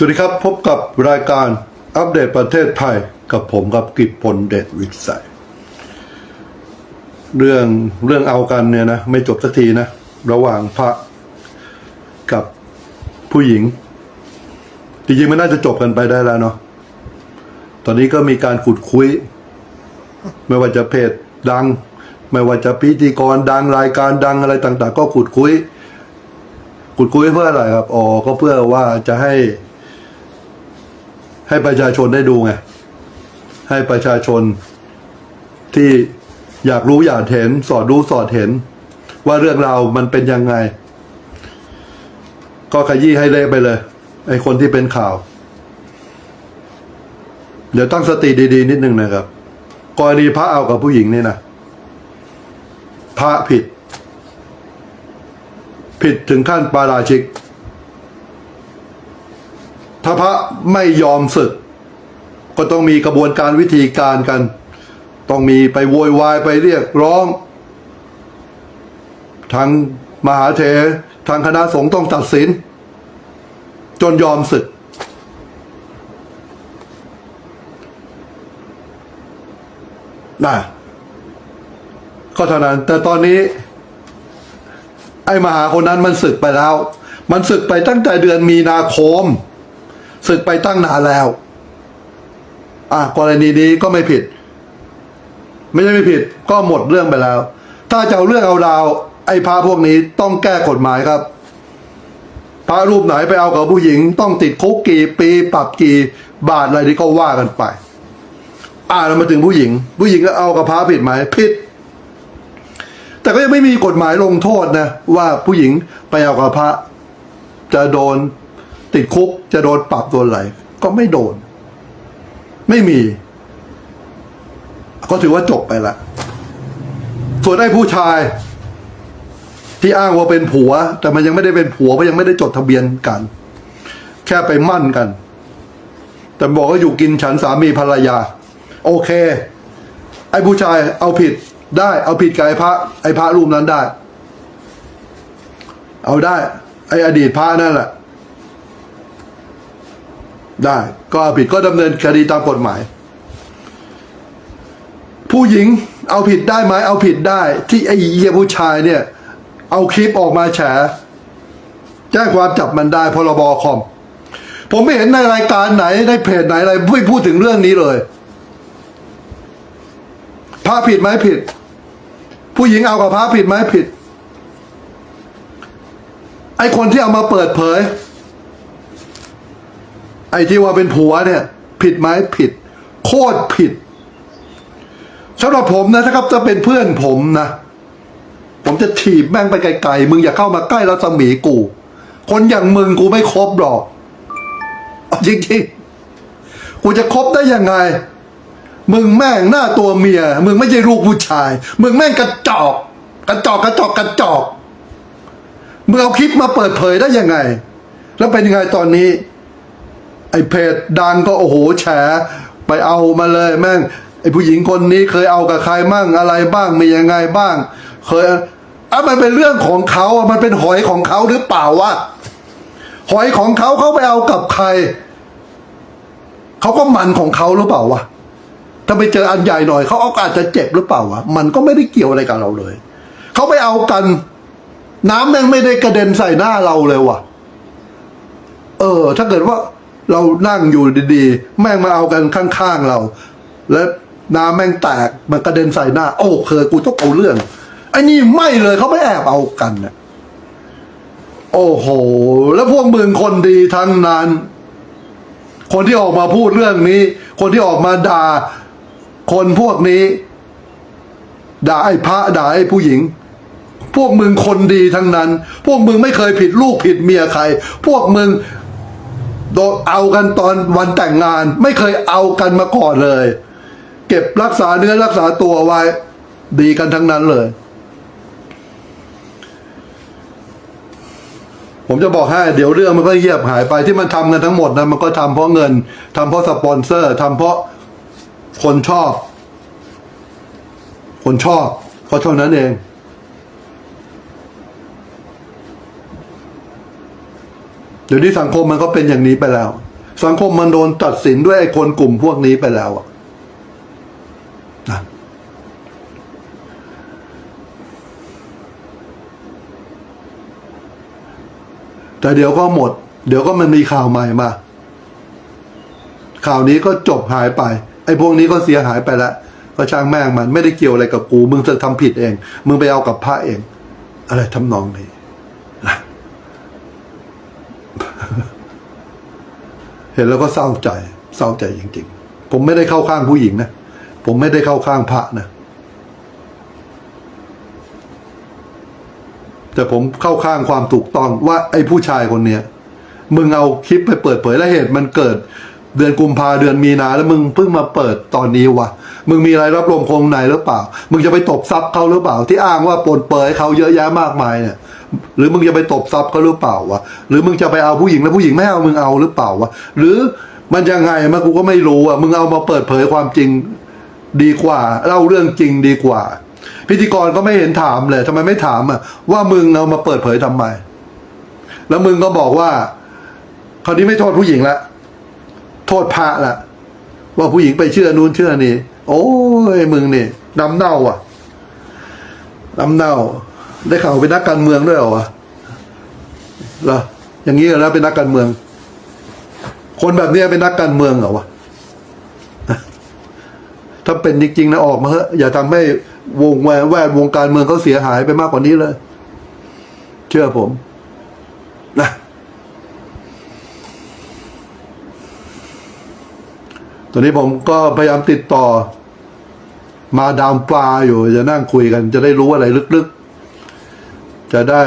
สวัสดีครับพบกับรายการอัปเดตประเทศไทยกับผมกับกิจพลเดชวิสัยเรื่องเรื่องเอากันเนี่ยนะไม่จบสักทีนะ ระหว่างพระกับผู้หญิง จริงๆมันน่าจะจบกันไปได้แล้วเนาะตอนนี้ก็มีการขุดคุย ไม่ว่าจะเพจดัง ไม่ว่าจะพิธีกรดังรายการดังอะไรต่าง ๆ ก็ขุดคุยขุดคุยเพื่ออะไรครับอ๋อก็เพื่อว่าจะให้ ให้ประชาชนได้ดูไง ให้ประชาชนที่อยากรู้อยากเห็น สอดรู้สอดเห็น ว่าเรื่องราวมันเป็นยังไง ก็ขยี้ให้เละไปเลย ไอ้คนที่เป็นข่าว เดี๋ยวตั้งสติดีๆ นิดนึงนะครับกรณีพระเอากับผู้หญิงนี่นะพระผิด ผิดถึงขั้นปาราชิก ถ้าพระไม่ยอมศึก ก็ต้องมีกระบวนการวิธีการกัน ต้องมีไปโวยวายไปเรียกร้องทางมหาเถรทางคณะสงฆ์ต้องตัดสิน จนยอมศึก น่ะ ก็เท่านั้น แต่ตอนนี้ ไอ้มหาคนนั้นมันศึกไปแล้ว มันศึกไปตั้งแต่เดือนมีนาคม ศึกไปตั้งนานแล้ว อะกรณีนี้ก็ไม่ผิด ไม่ใช่ไม่ผิด ก็หมดเรื่องไปแล้ว ถ้าจะเอาเรื่องเอาราว ไอ้พระพวกนี้ต้องแก้กฎหมายครับพระรูปไหนไปเอากับผู้หญิง ต้องติดคุกกี่ปีปรับกี่บาทอะไรนี่ก็ว่ากันไป อ่าเรามาถึงผู้หญิง ผู้หญิงก็เอากับพระผิดไหมผิด แต่ก็ยังไม่มีกฎหมายลงโทษนะ ว่าผู้หญิงไปเอากับพระจะโดน ติดคุกจะโดนปรับโดนอะไรก็ไม่โดน ไม่มี ก็ถือว่าจบไปละ ส่วนไอ้ผู้ชาย ที่อ้างว่าเป็นผัว แต่มันยังไม่ได้เป็นผัวเพราะยังไม่ได้จดทะเบียนกัน แค่ไปมั่นกัน แต่บอกว่าอยู่กินฉันสามีภรรยา โอเค ไอ้ผู้ชายเอาผิดได้เอาผิดกับไอ้พระ ไอ้พระรูปนั้นได้ เอาได้ ไอ้อดีตพระนั่นแหละ ได้ ก็เอาผิดก็ดำเนินคดีตามกฎหมาย ผู้หญิงเอาผิดได้ไหมเอาผิดได้ ที่ไอ้เหี้ยผู้ชายเนี่ย เอาคลิปออกมาแฉแจ้งความจับมันได้พรบคอม ผมไม่เห็นในรายการไหนในเพจไหนอะไรไม่พูดถึงเรื่องนี้เลยพระผิดไหมผิด ผู้หญิงเอากับพระผิดไหมผิด ไอคนที่เอามาเปิดเผย ไอ้ที่ว่าเป็นผัวเนี่ย ผิดไหมผิด โคตรผิดสำหรับผมนะถ้าครับจะเป็นเพื่อนผมนะ ผมจะถีบแม่งไปไกลๆ มึงอย่าเข้ามาใกล้รัศมีกู คนอย่างมึงกูไม่ครบหรอกจริงๆ กูจะคบได้ยังไง มึงแม่งหน้าตัวเมีย มึงไม่ใช่ลูกผู้ชาย มึงแม่งกระจอก กระจอกกระจอกกระจอก มึงเอาคลิปมาเปิดเผยได้ยังไง แล้วเป็นยังไงตอนนี้ ไอ้เพจดังก็โอ้โหแฉไปเอามาเลยแม่งไอ้ผู้หญิงคนนี้เคยเอากับใครมั่งอะไรบ้างมียังไงบ้าง เคยอะมันเป็นเรื่องของเขาอะมันเป็นหอยของเขาหรือเปล่าวะหอยของเขาเขาไปเอากับใครเขาก็มันของเขาหรือเปล่าวะถ้าไปเจออันใหญ่หน่อยเขาเอาอาจจะเจ็บหรือเปล่าวะมันก็ไม่ได้เกี่ยวอะไรกับเราเลยเขาไปเอากัน น้ำแม่งไม่ได้กระเด็นใส่หน้าเราเลยวะเออ ถ้าเกิดว่า เรานั่งอยู่ดีๆ แม่งมาเอากันข้างๆเรา แล้วน้ำแม่งแตกมันกระเด็นใส่หน้า โอ้เคยกูต้องเอาเรื่องไอ้นี่ไม่เลยเขาไม่แอบเอากันนะโอ้โห แล้วพวกมึงคนดีทั้งนั้น คนที่ออกมาพูดเรื่องนี้ คนที่ออกมาด่าคนพวกนี้ด่าไอ้พระด่าไอ้ผู้หญิง พวกมึงคนดีทั้งนั้น พวกมึงไม่เคยผิดลูกผิดเมียใคร พวกมึง โดนเอากันตอนวันแต่งงาน ไม่เคยเอากันมาก่อนเลย เก็บรักษาเนื้อรักษาตัวไว้ ดีกันทั้งนั้นเลย ผมจะบอกให้เดี๋ยวเรื่องมันก็เงียบหายไปที่มันทำกันทั้งหมดนะมันก็ทำเพราะเงินทำเพราะสปอนเซอร์ทำเพราะคนชอบ คนชอบเพราะเท่านั้นเอง เดี๋ยวนี้สังคมมันก็เป็นอย่างนี้ไปแล้ว สังคมมันโดนตัดสินด้วยไอ้คนกลุ่มพวกนี้ไปแล้วอะนะแต่เดี๋ยวก็หมด เดี๋ยวก็มันมีข่าวใหม่มา ข่าวนี้ก็จบหายไป ไอ้พวกนี้ก็เสียหายไปล้วก็ช่างแม่งมันไม่ได้เกี่ยวอะไรกับกู มึงจะทำผิดเอง มึงไปเอากับพระเอง อะไรทำนองนี้นะ เห็นแล้วก็เศร้าใจเศร้าใจจริงๆ ผมไม่ได้เข้าข้างผู้หญิงนะ ผมไม่ได้เข้าข้างพระนะ แต่ผมเข้าข้างความถูกต้องว่าไอ้ผู้ชายคนเนี้ยมึงเอาคลิปไปเปิดเผยและเหตุมันเกิดเดือนกุมภาเดือนมีนาแล้วมึงเพิ่งมาเปิดตอนนี้วะมึงมีอะไรรับรองคงในหรือเปล่า มึงจะไปตบซับเขาหรือเปล่า ที่อ้างว่าปนเปยเขาเยอะแยะมากมายเนี่ย หรือมึงจะไปตบซับเขาหรือเปล่าวะหรือมึงจะไปเอาผู้หญิงแล้วผู้หญิงไม่เอามึงเอาหรือเปล่าวะหรือมันยังไงมากูก็ไม่รู้อะมึงเอามาเปิดเผยความจริงดีกว่าเล่าเรื่องจริงดีกว่า พิธีกรก็ไม่เห็นถามเลยทำไมไม่ถามอะว่ามึงเอามาเปิดเผยทำไม แล้วมึงก็บอกว่า คราวนี้ไม่โทษผู้หญิงละโทษพระละว่าผู้หญิงไปเชื่อนู้นเชื่อนี่โอ้ยมึงนี่น้ำเน่าอะน้ำเน่า ได้ข่าวเป็นนักการเมืองด้วยเหรอวะเหรออย่างนี้แล้วเป็นนักการเมือง คนแบบนี้เป็นนักการเมืองเหรอวะถ้าเป็นจริงๆนะออกมาเถอะอย่าทำให้วงแวดแวดวงการเมืองเขาเสียหายไปมากกว่านี้เลย เชื่อผมนะตอนนี้ผมก็พยายามติดต่อ มาดามปลาอยู่จะนั่งคุยกัน จะได้รู้อะไรลึกๆ จะได้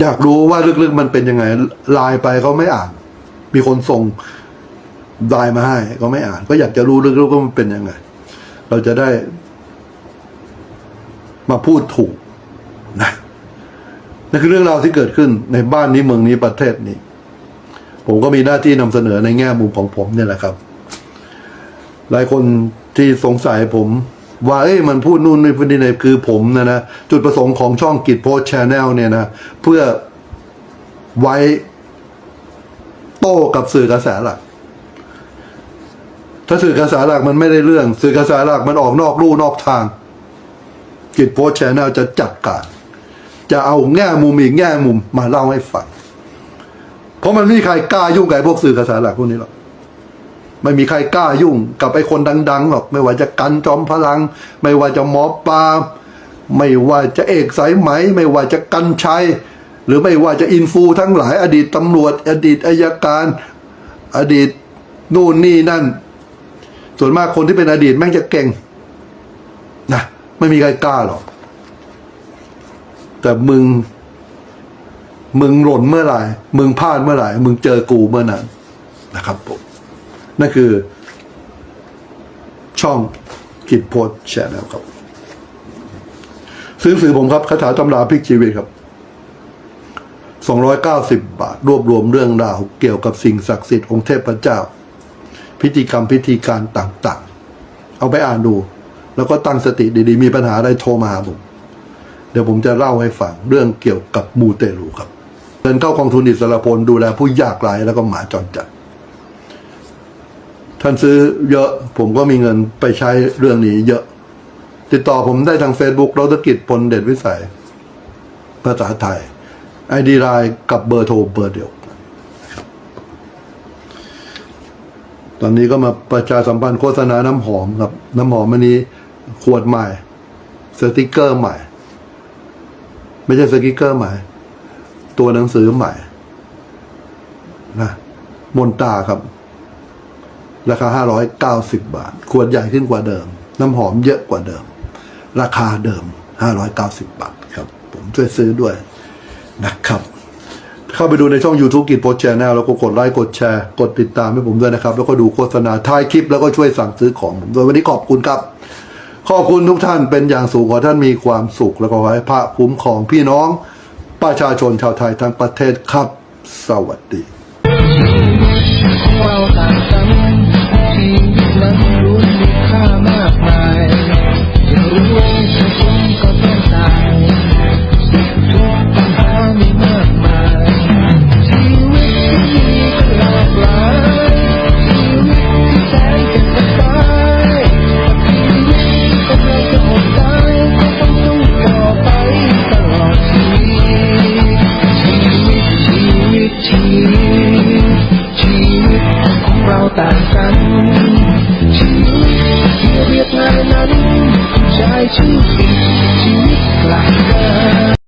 อยากรู้ว่าลึกๆมันเป็นยังไงไลน์ไปเขาไม่อ่าน มีคนส่งได้มาให้ก็ไม่อ่าน ก็อยากจะรู้ลึกๆว่ามันเป็นยังไง เราจะได้ มาพูดถูกนะนั่นคือเรื่องราวที่เกิดขึ้นในบ้านนี้เมืองนี้ประเทศนี้ ผมก็มีหน้าที่นำเสนอในแง่มุมของผมเนี่ยแหละครับ หลายคนที่สงสัยผม ว่าเอ้ยมันพูดนู่นนี่พูดนี่เนี่ยคือผมนะนะจุดประสงค์ของช่องกิจโพสชแนลเนี่ยนะ เพื่อไว้โต้กับสื่อกระแสหลัก ถ้าสื่อกระแสหลักมันไม่ได้เรื่อง สื่อกระแสหลักมันออกนอกลู่นอกทาง กิจโพสแชนแนลจะจัดการ จะเอาแง่มุมอีกแง่มุมมาเล่าให้ฟังเพราะมันไม่มีใครกล้ายุ่งกับพวกสื่อกระแสหลักพวกนี้หรอก ไม่มีใครกล้ายุ่งกับไอ้คนดังๆหรอก ไม่ว่าจะกันจอมพลัง ไม่ว่าจะหมอปลาไม่ว่าจะเอกสายไหม ไม่ว่าจะกันชัย หรือไม่ว่าจะอินฟูทั้งหลาย อดีตตำรวจ อดีตอายการ อดีตนู่นนี่นั่น ส่วนมากคนที่เป็นอดีตแม่งจะเก่งนะไม่มีใครกล้าหรอก แต่มึง มึงหล่นเมื่อไหร่ มึงพลาดเมื่อไหร่ มึงเจอกูเมื่อนั้นนะครับผม นั่นคือ ช่องกิจโพสแชร์นะครับ ซื้อสื่อผมครับคาถาตำราพลิกชีวิตครับ290บาท รวบรวมเรื่องราวเกี่ยวกับสิ่งศักดิ์สิทธิ์องค์เทพเจ้า พิธีกรรมพิธีการต่างๆ เอาไปอ่านดู แล้วก็ตั้งสติดีๆ มีปัญหาอะไรโทรมาหาผม เดี๋ยวผมจะเล่าให้ฟังเรื่องเกี่ยวกับมูเตลูครับเงินเข้ากองทุนอิสระพลดูแลผู้ยากไร้แล้วก็หมาจรจัด ท่านซื้อเยอะผมก็มีเงินไปใช้เรื่องนี้เยอะ ติดต่อผมได้ทาง Facebook รตกิจพลเด่นวิสัย ภาษาไทยไอดีไลน์กับเบอร์โทรเบอร์เดียว ตอนนี้ก็มาประชาสัมพันธ์โฆษณาน้ำหอมครับ น้ำหอมอันนี้ขวดใหม่ สติกเกอร์ใหม่ ไม่ใช่สติกเกอร์ใหม่ ตัวหนังสือใหม่นะมนตาครับ ราคาห้าร้อยเก้าสิบาท ขวดใหญ่ขึ้นกว่าเดิม น้ำหอมเยอะกว่าเดิม ราคาเดิมห้าร้อยเก้าสิบาทครับ ผมช่วยซื้อด้วยนะครับ เข้าไปดูในช่อง YouTube กิจโพสแชนแนลแล้วก็กดไลค์กดแชร์ กดติดตามให้ผมด้วยนะครับ แล้วก็ดูโฆษณาท้ายคลิปแล้วก็ช่วยสั่งซื้อของผมด้วยวันนี้ขอบคุณครับ ขอบคุณทุกท่านเป็นอย่างสูงขอท่านมีความสุข แล้วก็ขอให้พระคุ้มของพี่น้อง ประชาชนชาวไทยทั้งประเทศครับ สวัสดีเร